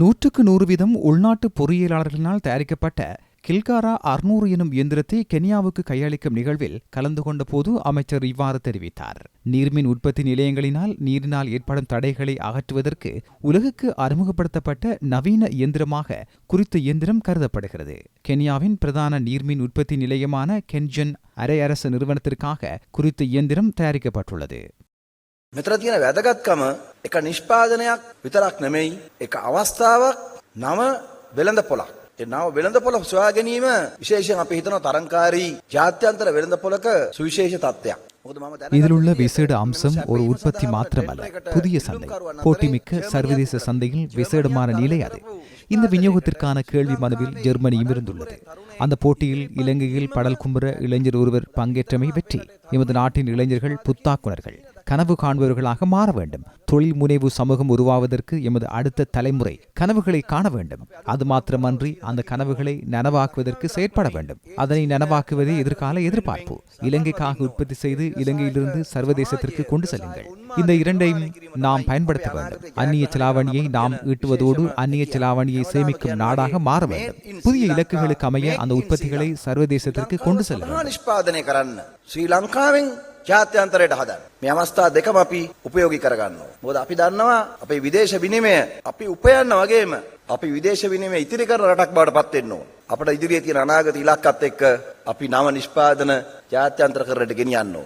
நூற்றுக்கு நூறு வீதம் உள்நாட்டு பொறியியலாளர்களினால் தயாரிக்கப்பட்ட கில்காரா அறுநூறு எனும் இயந்திரத்தை கென்யாவுக்கு கையளிக்கும் நிகழ்வில் கலந்து கொண்ட போது அமைச்சர் இவ்வாறு தெரிவித்தார். நீர்மின் உற்பத்தி நிலையங்களினால் நீரினால் ஏற்படும் தடைகளை அகற்றுவதற்கு உலகுக்கு அறிமுகப்படுத்தப்பட்ட நவீன இயந்திரமாக குறித்த இயந்திரம் கருதப்படுகிறது. கென்யாவின் பிரதான நீர்மின் உற்பத்தி நிலையமான கென்ஜன் அரையரசு நிறுவனத்திற்காக குறித்த இயந்திரம் தயாரிக்கப்பட்டுள்ளது. මෙතර තියෙන වැදගත්කම එක නිෂ්පාදනයක් විතරක් නෙමෙයි එක අවස්ථාවක් නව වෙළඳ පොලක්. ඒ නව වෙළඳ පොල සොයා ගැනීම විශේෂයෙන් අපි හිතන තරංකාරී ජාත්‍යන්තර වෙළඳ පොලක සුවිශේෂ තත්ත්වයක්. මොකද මම දැනගන්න இதில் உள்ள விசேட அம்சம் ஒரு உற்பத்தி மாத்திரமல்ல புதிய சந்தை போட்டிமிக்க சர்வதேச சந்தையில் விசேடமான நிலை அது இந்த விநியோகத்திற்கான கேள்வி மனுவில் ஜெர்மனியும் இருந்துள்ளது அந்த போட்டியில் இலங்கையில் படல் கும்புற இளைஞர் ஒருவர் பங்கேற்றமை வெற்றி எமது நாட்டின் இளைஞர்கள் புத்தாக்குனர்கள் கனவு காண்பவர்களாக மாற வேண்டும். தொழில் முனைவு சமூகம் உருவாவதற்கு எமது அடுத்த தலைமுறை கனவுகளை காண வேண்டும். அது மாத்திரமன்றி அந்த கனவுகளை நனவாக்குவதற்கு செயற்பட வேண்டும். அதனை நனவாக்குவதே எதிர்கால எதிர்பார்ப்பு. இலங்கைக்காக உற்பத்தி செய்து இலங்கையிலிருந்து சர்வதேசத்திற்கு கொண்டு செல்லுங்கள். இந்த இரண்டையும் நாம் பயன்படுத்த வேண்டும். அந்நிய செலாவணியை நாம் ஈட்டுவதோடு அந்நிய செலாவணியை சேமிக்கும் நாடாக மாற வேண்டும். புதிய இலக்குகளுக்கு அமைய அந்த உற்பத்திகளை சர்வதேசத்திற்கு கொண்டு செல்ல ஸ்ரீலங்காவின் ජාත්‍යන්තරයට හදන්න. මේ අවස්ථා දෙකම අපි උපයෝගී කරගන්න ඕනේ. මොකද අපි දන්නවා අපේ විදේශ විනිමය අපි උපයන්න වගේම අපි විදේශ විනිමය ඉතිරි කරන රටක් බවට පත් වෙන්න ඕනේ. අපිට ඉදිරියේ තියෙන අනාගත ඉලක්කත් එක්ක අපි නව නිෂ්පාදන ජාත්‍යන්තර කරරට ගෙනියන්න